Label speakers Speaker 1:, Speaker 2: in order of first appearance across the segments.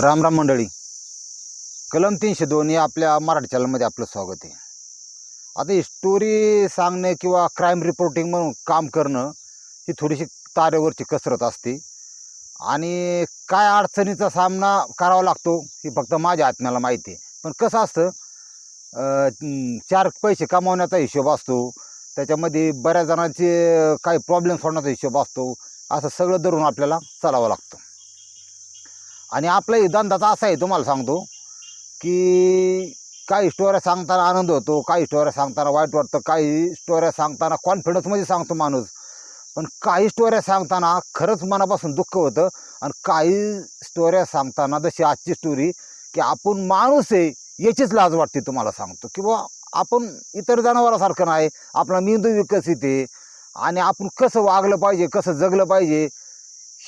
Speaker 1: राम राम मंडळी. कलम तीनशे दोन या आपल्या मराठी चॅनलमध्ये आपलं स्वागत आहे. आता ही स्टोरी सांगणं किंवा क्राईम रिपोर्टिंग म्हणून काम करणं ही थोडीशी तारेवरची कसरत असते. आणि काय अडचणीचा सामना करावा लागतो ही फक्त माझ्या आत्म्याला माहिती आहे. पण कसं असतं चार पैसे कमावण्याचा हिशोब असतो. त्याच्यामध्ये बऱ्याच जणांचे काही प्रॉब्लेम सोडण्याचा हिशोब असतो. असं सगळं धरून आपल्याला चालावं लागतं. आणि आपलाही धंदाचा असा आहे तुम्हाला सांगतो की काही स्टोऱ्या सांगताना आनंद होतो काही स्टोऱ्या सांगताना वाईट वाटतं काही स्टोऱ्या सांगताना कॉन्फिडन्समध्ये सांगतो माणूस. पण काही स्टोऱ्या सांगताना खरंच मनापासून दुःख होतं आणि काही स्टोऱ्या सांगताना जशी आजची स्टोरी की आपण माणूस आहे याचीच लाज वाटते तुम्हाला सांगतो. किंवा आपण इतर जनावरासारखं नाही आपला मेंदू विकसित आहे आणि आपण कसं वागलं पाहिजे कसं जगलं पाहिजे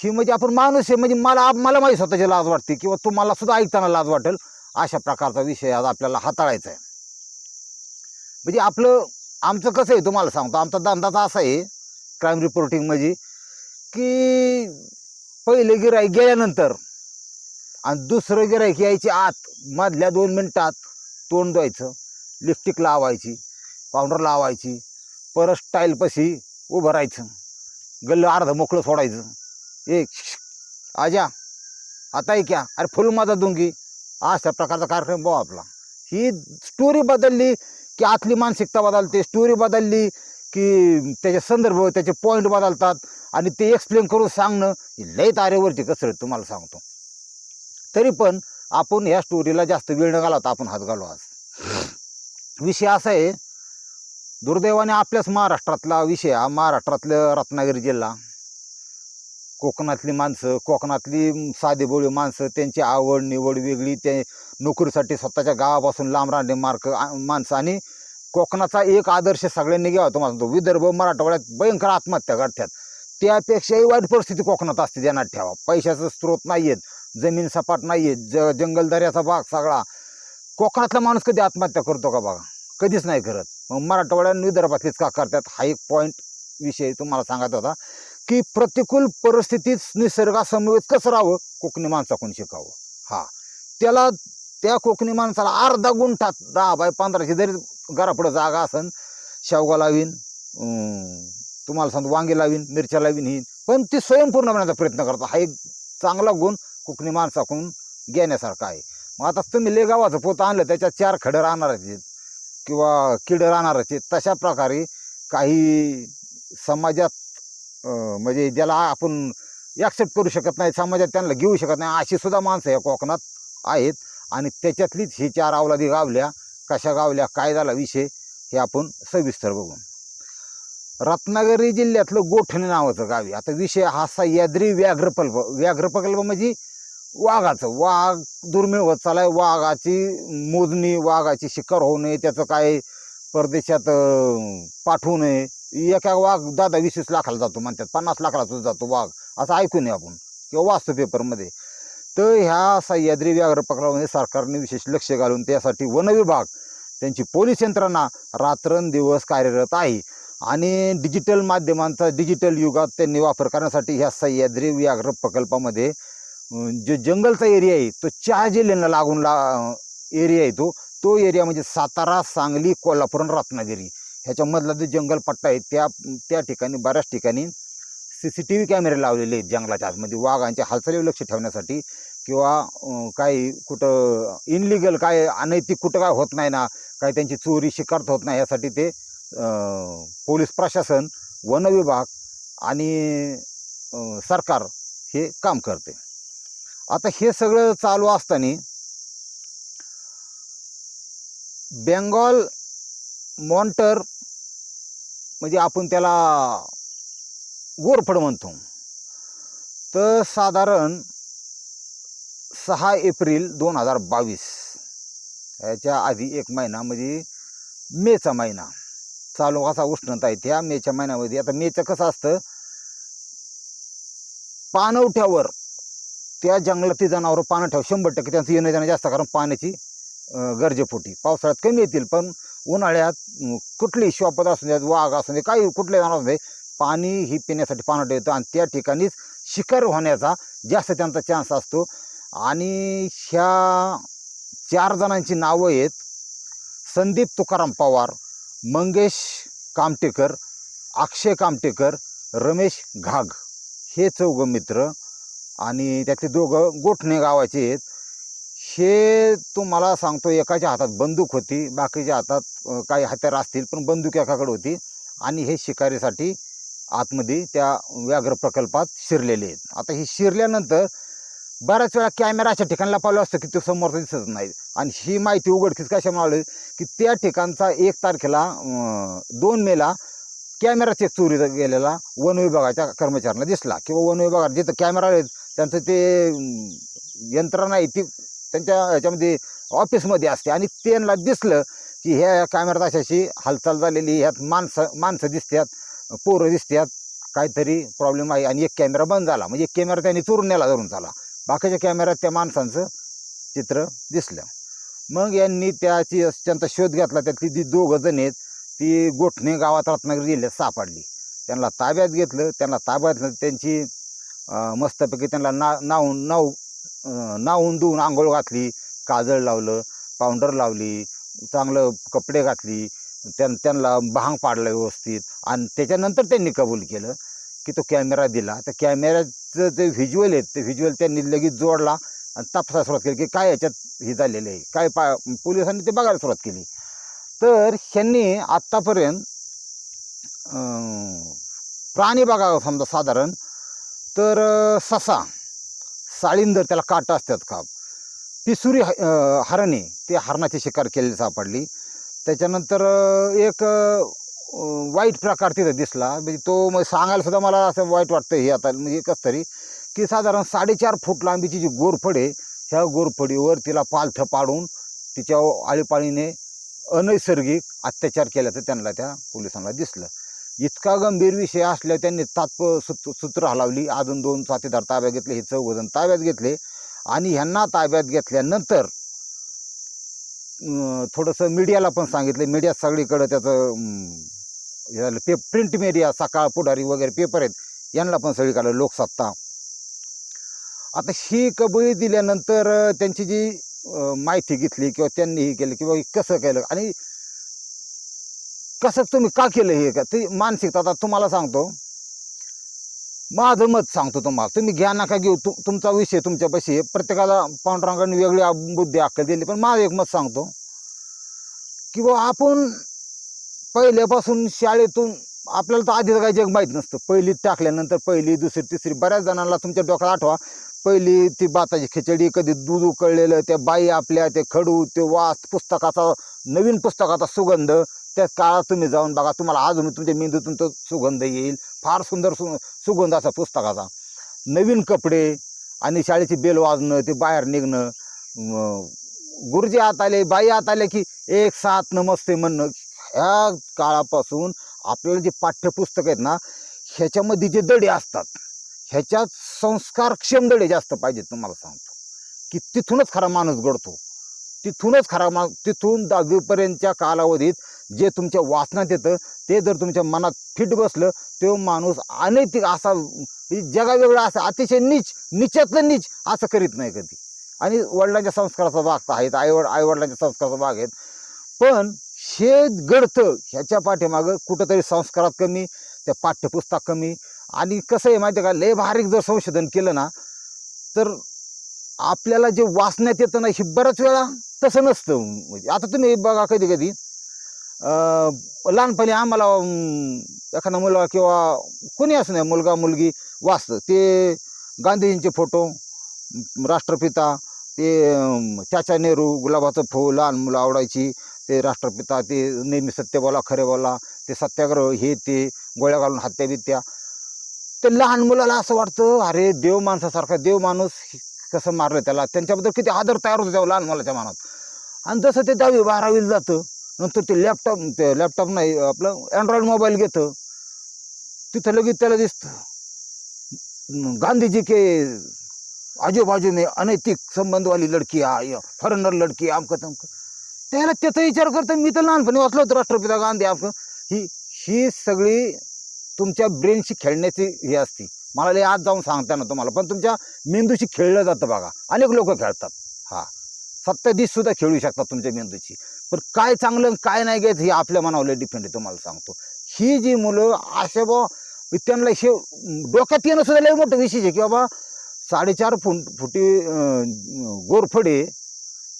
Speaker 1: ही म्हणजे आपण माणूस आहे म्हणजे मला मला माझी स्वतःची लाज वाटते किंवा तुम्हाला सुद्धा ऐकताना लाज वाटेल अशा प्रकारचा विषय आज आपल्याला हाताळायचा आहे. म्हणजे आपलं आमचं कसं आहे तुम्हाला सांगतो आमचा धंदाचा असा आहे क्राईम रिपोर्टिंग म्हणजे की पहिले गिराई गेल्यानंतर आणि दुसरं गिराईक यायची आत मधल्या दोन मिनटात तोंड धुवायचं लिपस्टिक लावायची पावडर लावायची परत स्टाईलपाशी उभं राहायचं गल्लं अर्धं मोकळं सोडायचं. एक आजा आता आहे क्या अरे फुल माझा दुंगी अशा प्रकारचा कार्यक्रम बो आपला. ही स्टोरी बदलली की आतली मानसिकता बदलते. स्टोरी बदलली की त्याचे संदर्भ त्याचे पॉईंट बदलतात आणि ते एक्सप्लेन करून सांगणं ही लय तारेवरची कसरत तुम्हाला सांगतो. तरी पण आपण ह्या स्टोरीला जास्त वेळ न घालवता आपण हात घालू आज. विषय असा आहे दुर्दैवाने आपल्याच महाराष्ट्रातला विषय हा महाराष्ट्रातलं रत्नागिरी जिल्हा. कोकणातली माणसं कोकणातली साधेभोळी माणसं त्यांची आवड निवड वेगळी ते नोकरीसाठी स्वतःच्या गावापासून लांब राहणे मार्क माणसं. आणि कोकणाचा एक आदर्श सगळ्यांनी घ्यावा तुम्हाला सांगतो. विदर्भ मराठवाड्यात भयंकर आत्महत्या करतात त्यापेक्षाही वाईट परिस्थिती कोकणात असते ध्यानात ठेवा. पैशाचं स्रोत नाही आहेत जमीन सपाट नाही आहेत ज जंगलदऱ्याचा भाग सगळा. कोकणातला माणूस कधी आत्महत्या करतो का बघा? कधीच नाही करत. मग मराठवाड्या विदर्भातलीच का करतात? हा एक पॉईंट विषय तुम्हाला सांगायचा होता. की प्रतिकूल परिस्थितीत निसर्गासमवेत कसं राहावं? कोकणी माणसाकडून शिकावं? हा. त्याला त्या कोकणी माणसाला अर्धा गुंठात दहा बाय पंधराची जरी घरापुढं जागा असन शेवगा लावीन तुम्हाला सांगतो वांगे लावीन मिरच्या लावीन ही. पण ती स्वयंपूर्ण बनण्याचा प्रयत्न करतो. हा एक चांगला गुण कोकणी माणसाकडून घेण्यासारखा आहे. मग आता तुम्ही लेगावाचं पोत आणलं त्याच्यात चार खडं राहणारच आहेत किंवा किडं राहणारच आहेत. तशा प्रकारे काही समाजात म्हणजे ज्याला आपण ॲक्सेप्ट करू शकत नाही समाजात त्यांना घेऊ शकत नाही अशी सुद्धा माणसं या कोकणात आहेत. आणि त्याच्यातलीच ही चार अवलादी गावल्या कशा गावल्या काय झाला विषय हे आपण सविस्तर बघू. रत्नागिरी जिल्ह्यातलं गोठणे नावाचं गाव आहे. आता विषय हा सह्याद्री व्याघ्र व्याघ्रप्रकल्प व्याघ्र प्रकल्प म्हणजे वाघाचं. वाघ दुर्मिळ होत चालाय वाघाची मोजणी वाघाची शिकार होऊ नये त्याचं काय परदेशात पाठवू नये. एका वाघ दादा वीस वीस लाखाला जातो म्हणतात पन्नास लाखाला सुद्धा जातो वाघ. असं ऐकू नये आपण किंवा वाचतो पेपरमध्ये. तर ह्या सह्याद्री व्याघ्र प्रकल्पामध्ये सरकारने विशेष लक्ष घालून त्यासाठी वन विभाग त्यांची पोलीस यंत्रणा रात्रंदिवस कार्यरत आहे. आणि डिजिटल माध्यमांचा डिजिटल युगात त्यांनी वापर करण्यासाठी ह्या सह्याद्री व्याघ्र प्रकल्पामध्ये जो जंगलचा एरिया आहे तो चार जिल्ह्यांना लागून ला एरिया आहे तो. तो एरिया म्हणजे सातारा सांगली कोल्हापूर आणि रत्नागिरी. ह्याच्यामधला जो जंगल पट्टा आहे त्या त्या ठिकाणी बऱ्याच ठिकाणी सी सी टी व्ही कॅमेरे लावलेले आहेत जंगलाच्या आतमध्ये. वाघांच्या हालचालीवर लक्ष ठेवण्यासाठी किंवा काही कुठं इनलिगल काय अनैतिक कुठं काय होत नाही ना काही त्यांची चोरी शिकार होत नाही यासाठी ते पोलीस प्रशासन वन विभाग आणि सरकार हे काम करते. आता हे सगळं चालू असताना बेंगॉल मॉन्टर म्हणजे आपण त्याला गोरफड म्हणतो. तर साधारण सहा एप्रिल दोन हजार बावीस याच्या आधी एक महिना म्हणजे मेचा महिना. चालू असा उष्णता आहे त्या मेच्या महिन्यामध्ये. आता मेचं कसं असतं? पानवठ्यावर त्या जंगलातील जनावरं पानं ठेव शंभर टक्के त्यांचं येणं जाणं जास्त कारण पाण्याची गरजेपोटी. पावसाळ्यात कमी येतील पण उन्हाळ्यात कुठली कुठलीही असू द्यात वाघ असू दे काही कुठले जाणार असू दे पाणी ही पिण्यासाठी पानं ठेवतं आणि त्या ठिकाणीच शिकार होण्याचा जास्त त्यांचा चान्स असतो. आणि ह्या चार जणांची नावं आहेत संदीप तुकाराम पवार मंगेश कामटेकर अक्षय कामटेकर रमेश घाग. हे चौघं मित्र आणि त्यातले दोघं गोठणे गावाचे आहेत. हे तुम्हाला सांगतो एकाच्या हातात बंदूक होती बाकीच्या हातात काही हत्यार असतील पण बंदूक एकाकडे होती आणि हे शिकारीसाठी आतमध्ये त्या व्याघ्र प्रकल्पात शिरलेले आहेत. आता हे शिरल्यानंतर बऱ्याच वेळा कॅमेरा अशा ठिकाणी लपवला असतो की तो समोरचा दिसत नाही. आणि ही माहिती उघडकीस कशामुळे मिळाली की त्या ठिकाणचा एक तारखेला दोन मेला कॅमेराचे चोरी गेलेला वन विभागाच्या कर्मचाऱ्यांना दिसला. किंवा वन विभागात जिथं कॅमेरा आहेत त्यांचं ते यंत्रणा आहे ती त्यांच्या ह्याच्यामध्ये ऑफिसमध्ये असते. आणि त्यांना दिसलं की ह्या कॅमेरात अशाशी हालचाल झालेली ह्यात माणसं माणसं दिसतात पोरं दिसतात काहीतरी प्रॉब्लेम आहे आणि एक कॅमेरा बंद झाला. म्हणजे एक कॅमेरा त्यांनी चोरून नेला धरून झाला. बाकीच्या कॅमेऱ्यात त्या माणसांचं चित्र दिसलं. मग यांनी त्याची त्यांचा शोध घेतला. त्यातली जी दोघं जण आहेत ती गोठणे गावात रत्नागिरी जिल्ह्यात सापडली. त्यांना ताब्यात घेतलं. त्यांना ताब्यात त्यांची मस्तपैकी त्यांना ना नाव नाव नाहून धुवून आंघोळ घातली काजळ लावलं पावडर लावली चांगलं कपडे घातली त्यां त्यांना भांग पाडलं व्यवस्थित आणि त्याच्यानंतर त्यांनी कबूल केलं की तो कॅमेरा दिला. तर कॅमेऱ्याचं जे व्हिज्युअल आहेत ते व्हिज्युअल त्यांनी लगेच जोडला आणि तपासायला सुरुवात केली की काय याच्यात हे झालेलं आहे काय पा पोलिसांनी ते बघायला सुरुवात केली. तर ह्यांनी आत्तापर्यंत प्राणी बघावं समजा साधारण तर ससा. साळींदर त्याला काटा असतात का? पिसुरी ह- हरणे ते हरणाची शिकार केलेली सापडली. त्याच्यानंतर एक वाईट प्रकार तिथं दिसला. म्हणजे तो मग सांगायला सुद्धा मला असं वाईट वाटतं हे आता म्हणजे कसं तरी की साधारण साडेचार फूट लांबीची जी गोरफड आहे ह्या गोरफडीवर तिला पालथं पाडून तिच्या आळीपाळीने अनैसर्गिक अत्याचार केल्याचं त्यांना त्या पोलिसांना दिसलं. इतका गंभीर विषय असल्या त्यांनी तात्प सूत सूत्र हलावली. अजून दोन साथीदार ताब्यात घेतले हे चौघजण ताब्यात घेतले. आणि ह्यांना ताब्यात घेतल्यानंतर थोडंसं मीडियाला पण सांगितलं. मीडिया सगळीकडं त्याचं हे झालं पे प्रिंट मीडिया सकाळ पुढारी वगैरे पेपर आहेत. यांना पण सगळीकडं लोकसत्ता. आता ही कबळी दिल्यानंतर त्यांची जी माहिती घेतली किंवा त्यांनी हे केलं किंवा कसं केलं आणि कसं तुम्ही का केलं हे? का ते मानसिकता आता तुम्हाला सांगतो. माझं मत सांगतो तुम्हाला. तुम्ही घ्या नका घेऊ. तु तुमचा विषय तुमच्यापाशी प्रत्येकाला पांडुरंगाने वेगळी बुद्धी अक्कल दिली. पण माझं एक मत सांगतो की बुवा आपण पहिल्यापासून शाळेतून आपल्याला तर आधीच काही जग माहीत नसतं. पहिली टाकल्यानंतर पहिली दुसरी तिसरी बऱ्याच जणांना तुमच्या डोक्याला आठवा. पहिली ती बाताची खिचडी कधी दूध उकळलेलं त्या बाई आपल्या ते खडू ते वास पुस्तकाचा नवीन पुस्तकाचा सुगंध त्या काळात तुम्ही जाऊन बघा तुम्हाला अजून तुमच्या मेंदूतून तो सुगंध येईल. फार सुंदर सु सुगंध असा पुस्तकाचा. नवीन कपडे आणि शाळेची बेल वाजणं ते बाहेर निघणं गुरुजी आत आले बाई आत आले की एक साथ नमस्ते म्हणणं ह्या काळापासून आपल्याला जे पाठ्यपुस्तक आहेत ना ह्याच्यामध्ये जे दडे असतात ह्याच्यात संस्कारक्षम दडे जास्त पाहिजेत तुम्हाला सांगतो. की तिथूनच खरा माणूस घडतो. तिथूनच खरा मा तिथून दहावीपर्यंतच्या कालावधीत जे तुमच्या वाचनात येतं ते जर तुमच्या मनात फिट बसलं तो माणूस अनैतिक असा जगावेगळा असा अतिशय नीच नीचातलं नीच असं करीत नाही कधी. आणि वडिलांच्या संस्काराचा भाग तर आहेत आईवड आईवडिलांच्या संस्काराचा भाग आहेत. पण हे घडतं ह्याच्या पाठीमागं कुठंतरी संस्कारात कमी त्या पाठ्यपुस्तक कमी. आणि कसं आहे माहिती आहे का लय बारीक जर संशोधन केलं ना तर आपल्याला जे वाचण्यात येतं ना हे बऱ्याच वेळा तसं नसतं. म्हणजे आता तुम्ही बघा कधी कधी लहानपणी आम्हाला एखादा मुलगा किंवा कोणी असं नाही मुलगा मुलगी वाचतं. ते गांधीजींचे फोटो राष्ट्रपिता ते चाचा नेहरू गुलाबाचं फूल लहान मुलं आवडायची ते राष्ट्रपिता ते नेहमी सत्य बोला खरे बोला ते सत्याग्रह हे ते गोळ्या घालून हत्या बित्या ते लहान मुलाला असं वाटतं अरे देव माणसासारखा देव माणूस कसं मारलं त्याला? त्यांच्याबद्दल किती आदर तयार होतो त्या लहान मुलाच्या मनात. आणि जसं ते दहावी बारावीला जातं नंतर ते लॅपटॉप ते लॅपटॉप नाही आपलं अँड्रॉइड मोबाईल घेतं. तिथं लगेच त्याला दिसतं. गांधीजी के आजूबाजू में अनैतिक संबंधवाली लडकी आहे फॉरेनर लडकी आमक आमकं तमकं. त्याला त्याचा विचार करतो मी तर लहानपणी वाचलो होतो राष्ट्रपिता गांधी आमकं. ही ही सगळी तुमच्या ब्रेनशी खेळण्याची ही असती. मला लय आज जाऊन सांगता ना तुम्हाला. पण तुमच्या मेंदूशी खेळलं जातं बघा. अनेक लोक खेळतात. हा. सत्ताधीश सुद्धा खेळू शकतात तुमच्या मेंदूची पण काय चांगलं काय नाही घ्यायचं हे आपल्या मनावर डिपेंड आहे तुम्हाला सांगतो. ही जी मुलं असे बा त्यांना हे डोक्यात येणं सुद्धा लय मोठं विशेष आहे की बाबा साडेचार फुट फुटी गोरफडे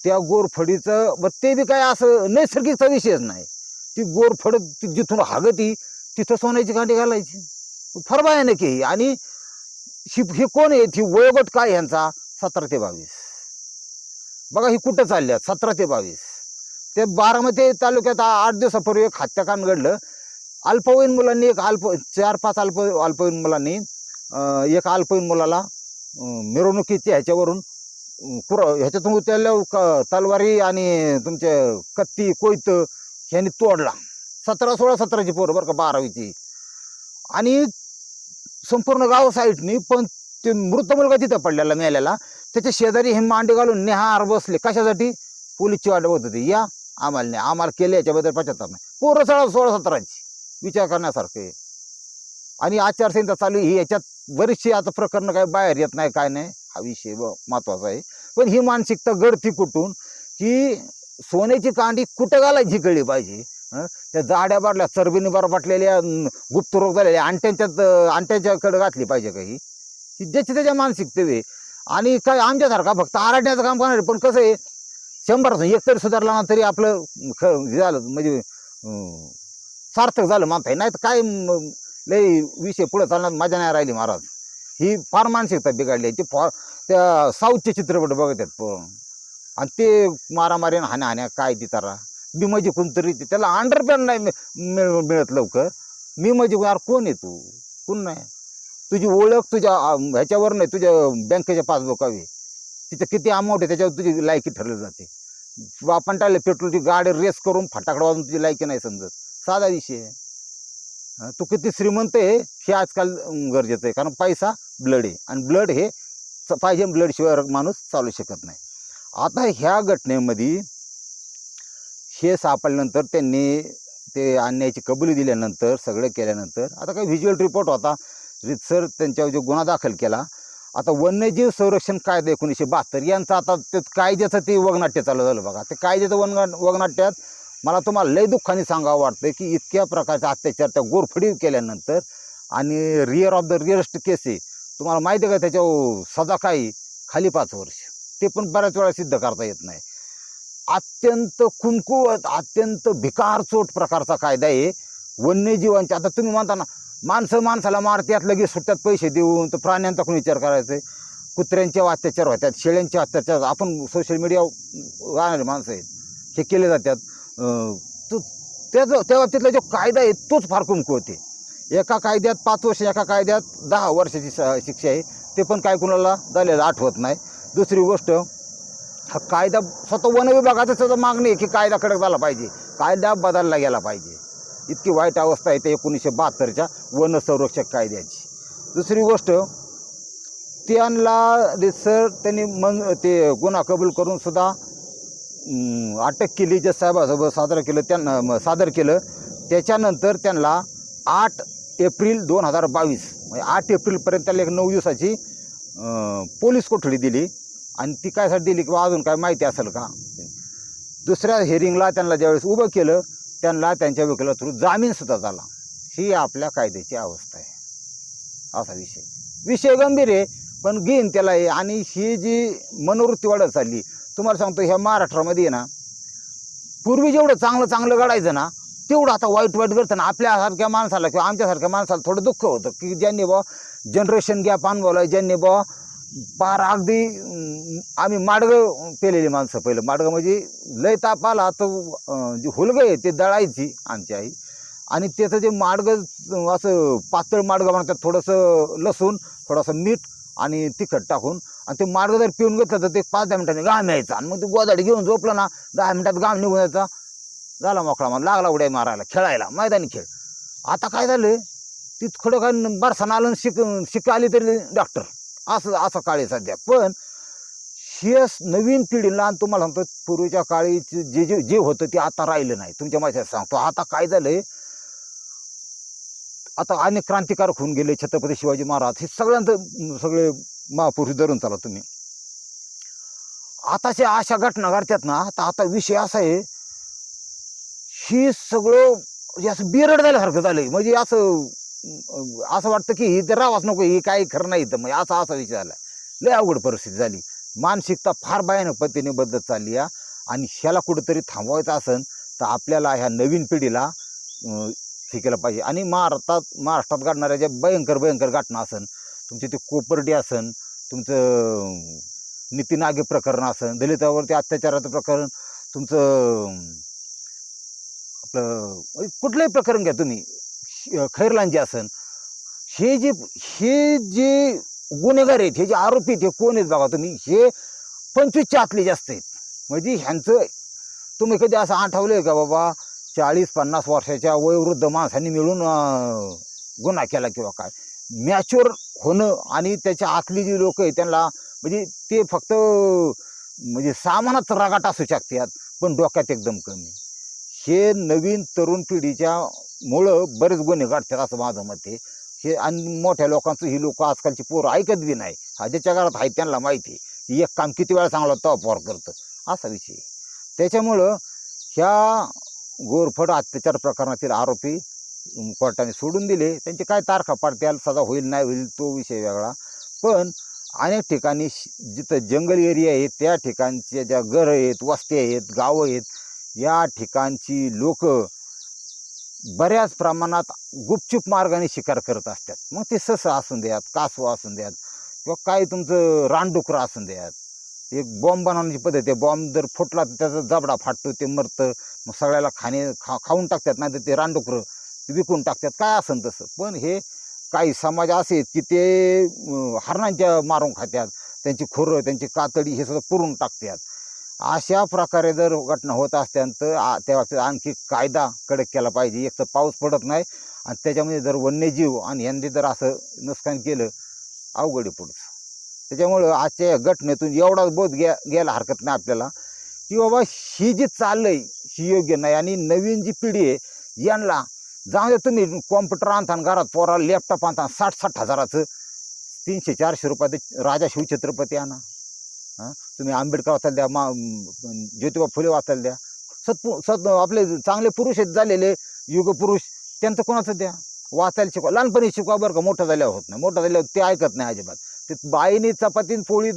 Speaker 1: त्या गोरफडीचं मग ते बी काय असं नैसर्गिकचा विषयच नाही. ती गोरफड ती जिथून हागती तिथं सोन्याची गांडी घालायची. फार भयानक आहे ही. आणि ही हे कोण आहे? ही वयोगट काय ह्यांचा सतरा ते बावीस. बघा ही कुठं चालल्यात सतरा ते बावीस. ते बारामती तालुक्यात आठ दिवसापूर्वी एक हत्याकांड घडलं. अल्पवयीन मुलांनी एक अल्प चार पाच अल्प अल्पवयीन मुलांनी एक अल्पवयीन मुलाला अं, मिरवणुकीच्या ह्याच्यावरून. कुर ह्याच्यातून उतरल्या क तलवारी आणि तुमचे कत्ती कोयत ह्यांनी तोडला. सतरा सोळा सतराची पोरं बरं का बारावीची. आणि संपूर्ण गाव साईडनी पण ते मृत मुलगा तिथं पडलेला मेलेला त्याच्या शेजारी हे मांडी घालून नेहार बसले. कशासाठी? पोलीसची वाट बघत होती. या आम्हाला नाही. आम्हाला केले याच्याबद्दल पश्चाताप नाही. पोरं सोळा सोळा सतराची. विचार करण्यासारखे. आहे आणि आचारसंहिता चालू आहे, ही याच्यात बरीचशी आता प्रकरणं काय बाहेर येत नाही काय नाही. हा विषय महत्त्वाचा आहे. पण ही मानसिकता गडती कुठून? की सोन्याची कांडी कुठं घालायची कळली पाहिजे? त्या जाड्या बाटल्या चरबीने बरं बाटलेल्या अं, गुप्तरोग झालेल्या अंट्यांच्यात अंट्यांच्याकडे घातली पाहिजे काही ही? ज्याची त्याच्या मानसिकते आणि काय आमच्यासारखा फक्त आराडण्याचं काम करणार पण कसं आहे शंभर एक तरी सुधारला ना तरी आपलं ख हे झालं म्हणजे सार्थक झालं मानताय नाही तर काय लई लय विषय पुढे चालणार मजा नाही राहिली महाराज. ही फार मानसिकता बिघडली ती फॉ त्या साऊथचे चित्रपट बघत आहेत आणि ते मारामारी हाण्या हाण्या काय ती बी मी म्हणजे कोणतरी ते- त्याला अंडरपॅन नाही मिळ- मिळत लवकर. मी म्हणजे यार कोण आहे तू? कोण नाही? तुझी ओळख तुझ्या ह्याच्यावर नाही तुझ्या बँकेच्या पासबुकावी तिथं किती अमाऊंट आहे त्याच्यावर तुझी लायकी ठरली जाते. आपण टाळले पेट्रोलची गाडी रेस करून फटाकडा वाजून तुझी लायकी नाही समजत. साधा विषय आहे. तू किती श्रीमंत आहे हे आजकाल गरजेचं आहे. कारण पैसा ब्लड आहे. आणि ब्लड हे पाहिजे ब्लडशिवाय माणूस चालू शकत नाही. आता ह्या घटनेमध्ये हे सापडल्यानंतर त्यांनी ते आणण्याची कबुली दिल्यानंतर सगळं केल्यानंतर आता काही व्हिज्युअल रिपोर्ट होता. रितसर त्यांच्यावर जो गुन्हा दाखल केला आता वन्यजीव संरक्षण कायदा एकोणीसशे बहात्तर यांचं आता ते कायद्याचं ते वगनाट्य चालू झालं बघा. ते कायद्याचं वन वगनाट्यात मला तुम्हाला लय दुःखाने सांगावं वाटतं की इतक्या प्रकारच्या अत्याचार त्या गोरफडी केल्यानंतर आणि rare of the rarest case आहे. तुम्हाला माहिती आहे का त्याच्या सजा काही खाली पाच वर्ष. ते पण बऱ्याच वेळा सिद्ध करता येत नाही. अत्यंत कुंकुवत अत्यंत भिकार चोट प्रकारचा कायदा आहे. वन्यजीवांचे आता तुम्ही म्हणता ना माणसं माणसाला मारतात लगेच सुट्ट्यात पैसे देऊन तर प्राण्यांचा कोण विचार करायचा कुत्र्यांचे अत्याचार होतात शेळ्यांचे अत्याचार आपण सोशल मीडिया राहणारे माणसं आहेत. हे केले जातात. तो त्याचं त्या बाबतीतला जो कायदा आहे तोच फार कुंकू एका कायद्यात पाच वर्ष एका कायद्यात दहा वर्षाची स- शिक्षा आहे. ते पण काय कुणाला झालेलं आठवत नाही. दुसरी गोष्ट हा कायदा स्वतः वन विभागाचं सुद्धा मागणी आहे की कायदा कडक झाला पाहिजे. कायदा बदलला गेला पाहिजे. इतकी वाईट अवस्था आहे ते एकोणीसशे बहात्तरच्या वन संरक्षक कायद्याची. दुसरी गोष्ट त्यांना रिसर त्यांनी मन ते गुन्हा कबूल करूनसुद्धा अटक केली जे साहेबासोबत सादर केलं त्यांना सादर केलं. त्याच्यानंतर त्यांना आठ एप्रिल दोन हजार बावीस म्हणजे आठ एप्रिलपर्यंत त्याला एक नऊ दिवसाची पोलीस कोठडी दिली. आणि ती कायसाठी दिली किंवा अजून काय माहिती असेल का? दुसऱ्या हिअरिंगला त्यांना ज्यावेळेस उभं केलं त्यांना त्यांच्या वकिला थ्रू जामीनसुद्धा झाला. ही आपल्या कायद्याची अवस्था आहे. असा विषय. विषय गंभीर आहे पण घेईन त्याला आहे आणि ही जी मनोवृत्ती वाढत चालली तुम्हाला सांगतो ह्या महाराष्ट्रामध्ये ना पूर्वी जेवढं चांगलं चांगलं घडायचं ना तेवढं आता वाईट वाईट घडतं ना. आपल्यासारख्या माणसाला किंवा आमच्यासारख्या माणसाला थोडं दुःख होतं की ज्यांनी बा जनरेशन गॅप अनुभवला ज्यांनी बा पार अगदी आम्ही माडगं पेलेली माणसं पहिलं. माडगं म्हणजे लय ताप आला तर जे जी हुलगं आहे ते दळायची आमची आई. आणि त्याचं जे माडगं असं पातळ माडगं म्हणतात थोडंसं लसूण थोडंसं मीठ आणि तिखट टाकून आणि ते माडगं जर पिऊन घेतलं तर ते पाच दहा मिनिटांनी घाम यायचा. आणि मग ते गोदाडी घेऊन झोपलं ना दहा मिनिटात घाम निघून यायचा. झाला मोकळा मग लागला उड्या मारायला खेळायला मैदानी खेळ. आता काय झालं? तिथं खडं काय बरसानं आलं शिक शिक आली तरी डॉक्टर. असं असं काळ आहे सध्या. पण हे नवीन पिढीला आणि तुम्हाला सांगतो पूर्वीच्या काळी जे जे जे होतं ते आता राहिलं नाही. तुमच्या माहिती सांगतो आता काय झालंय? आता अनेक क्रांतिकारक होऊन गेले छत्रपती शिवाजी महाराज. हे सगळ्यांचं सगळे महापुरुष धरून चाला तुम्ही. आताच्या अशा घटना घडतात ना तर आता विषय असा आहे ही सगळं असं बिरड झाल्यासारखं झालंय. म्हणजे असं असं वाटतं की ही तर रावाच नको ही काही खरं नाही तर म्हणजे असा असा विषय झाला. लय अवघड परिस्थिती झाली. मानसिकता फार भयानक पद्धतीने बदलत चालली आहे. आणि ह्याला कुठंतरी थांबवायचं असेल तर आपल्याला ह्या नवीन पिढीला शिकायला पाहिजे. आणि महाराष्ट्रात महाराष्ट्रात घडणाऱ्या ज्या भयंकर भयंकर घटना असन तुमचे ते कोपर्डी असन तुमचं नितीन आगे प्रकरण असन दलितावरती अत्याचाराचं प्रकरण तुमचं आपलं म्हणजे कुठलंही प्रकरण घ्या तुम्ही. खैरलांचे असन हे जे हे जे गुन्हेगार आहेत हे जे आरोपी आहेत हे कोण आहेत बघा तुम्ही? हे पंचवीसच्या आतले जास्त आहेत. म्हणजे ह्यांचं तुम्ही कधी असं आठवलं आहे का बाबा चाळीस पन्नास वर्षाच्या वयोवृद्ध माणसांनी मिळून गुन्हा केला किंवा काय? मॅच्युअर होणं आणि त्याच्या आतली जी लोक आहेत त्यांना म्हणजे ते फक्त म्हणजे सामानात रगाट असू शकतात पण डोक्यात एकदम कमी. हे नवीन तरुण पिढीच्या मुळं बरेच गुन्हे घडतात असं माझं मत आहे. हे आणि मोठ्या लोकांचं ही लोक आजकालची पोरं ऐकत बी नाही. हा ज्याच्या काळात आहे त्यांना माहिती आहे. एक काम किती वेळा चांगला तो पोर करतं. असा विषय त्याच्यामुळं ह्या गोरफड अत्याचार प्रकरणातील आरोपी कोर्टाने सोडून दिले. त्यांचे काय तारखा पाडत्याल सजा होईल नाही होईल तो विषय वेगळा. पण अनेक ठिकाणी श- जिथं जंगल एरिया आहे त्या ठिकाणच्या ज्या घरं आहेत वस्त्या आहेत गावं आहेत या ठिकाणची लोक बऱ्याच प्रमाणात गुपचूप मार्गाने शिकार करत असतात. मग ते ससं असून द्यात कासवं असून द्यात किंवा काय तुमचं रानडुकरं असून द्यात. एक बॉम्ब बनवण्याची पद्धत आहे. बॉम्ब जर फुटला तर त्याचा जबडा फाटतो ते मरतं. मग सगळ्याला खाणे खा खाऊन टाकतात नाही तर ते रानडुकरं विकून टाकतात. काय असन तसं? पण हे काही समाज असे आहेत की ते हरणांच्या मारून खात्यात त्यांची खुरं त्यांची कातडी हे सगळं पुरून टाकतात. अशा प्रकारे जर घटना होत असत्यान तर त्या बाबतीत आणखी कायदा कडक केला पाहिजे. एक तर पाऊस पडत नाही आणि त्याच्यामध्ये जर वन्यजीव आणि यांनी जर असं नुकसान केलं अवघड आहे पुढचं. त्याच्यामुळं आजच्या या घटनेतून एवढाच बोध घ्या घ्यायला हरकत नाही आपल्याला की बाबा ही जी चाललंय ही योग्य नाही आणि नवीन जी पिढी आहे यांना जाऊ द्या तुम्ही कॉम्प्युटर आणता घरात पोरा लॅपटॉप आणता साठ साठ हजाराचं तीनशे चारशे रुपयाचं राजा शिवछत्रपती आणा. तुम्ही आंबेडकर वाचायला द्या मा ज्योतिबा फुले वाचायला द्या. सत्पु सत आपले चांगले पुरुष आहेत झालेले युगपुरुष त्यांचं कोणाचं द्या? वाचायला शिकवा. लहानपणी शिकवा बरं का मोठं झाल्यावर होत नाही. मोठं झाल्यावर ते ऐकत नाही अजिबात. ते बाईने चपातीन पोळी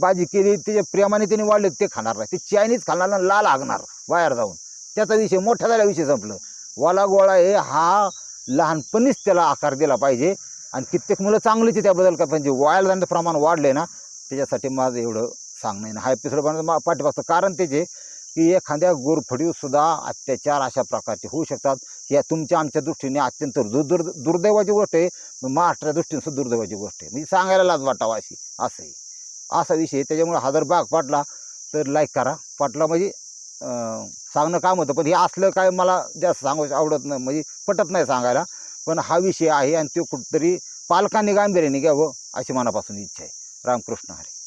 Speaker 1: भाजी केली त्याच्या प्रेमाने त्याने वाढले ते खाणार नाही. ते चायनीज खाणार ना लाल हागणार बाहेर जाऊन. त्याचा विषय मोठा झाला विषय संपलं. वाला गोळा हे हा लहानपणीच त्याला आकार दिला पाहिजे आणि कित्येक मुलं चांगलीच आहे त्याबद्दल का म्हणजे वाया जाण्याचं प्रमाण वाढले ना त्याच्यासाठी माझं एवढं सांगणं आहे. हा एपिसोड बनवण्याचं पाठीमागचं कारण त्याचे की एखाद्या गोरफडीवसुद्धा अत्याचार अशा प्रकारचे होऊ शकतात. या तुमच्या आमच्या दृष्टीने अत्यंत दुर् दुर् दुर्दैवाची गोष्ट आहे. महाराष्ट्राच्या दृष्टीने सुद्धा दुर्दैवाची गोष्ट आहे. म्हणजे सांगायला लाज वाटावं अशी असं आहे. असा विषय त्याच्यामुळे हा जर भाग पाटला तर लाईक करा. पाटला म्हणजे सांगणं काम होतं. पण हे असलं काय मला जास्त सांगू आवडत नाही. म्हणजे पटत नाही सांगायला. पण हा विषय आहे आणि तो कुठंतरी पालकांनी गांभीर्याने घ्यावं अशी मनापासून इच्छा आहे. रामकृष्ण हरे.